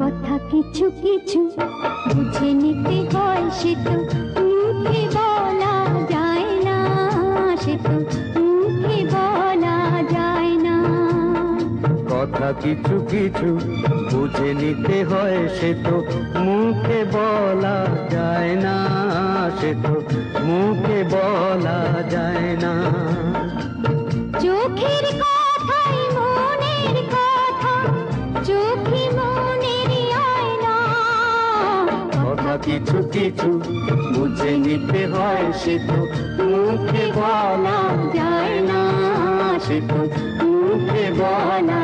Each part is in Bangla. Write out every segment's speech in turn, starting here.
কথা কিছু কিছু বুঝে নিতে হয় সে তো। বলা যায় না, সে তো বলা যায় না। কথা কিছু কিছু বুঝে নিতে হয় সে তো। মুখে বলা যায় না, সে তো মুখে বলা যায় না। কিছু কিছু বুঝে নিতে হয় সে তো মুখে বলা যায় না সে তো মুখে বলা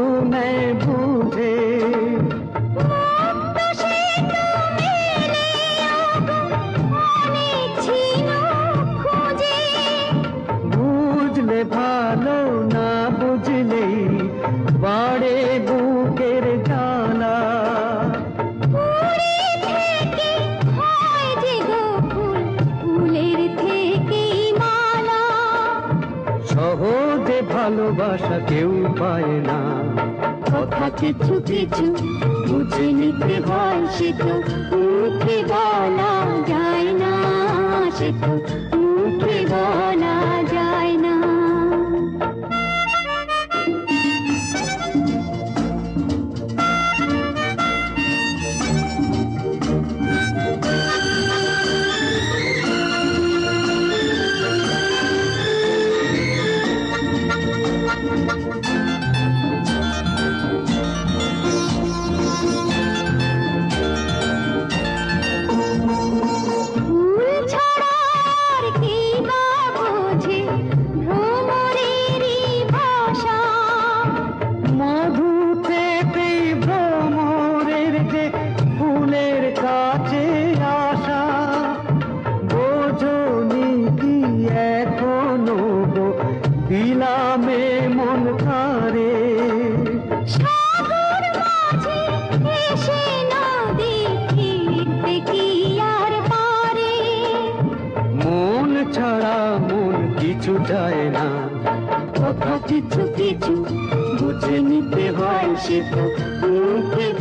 मैं भू ভালোবাসা কেউ পায় না। কথা কিছু কিছু বুঝে নিতে হয় সে তো বলা যায় না সে তো, মুখে বলা দিলামে মন কারে। সাগর মাঝে এসে নদী ফিরতে কি আর পারে? মন ছাড়া মন কিছু চায় না। কথা কিছু কিছু বুঝে নিতে হয় সে তো। মুখে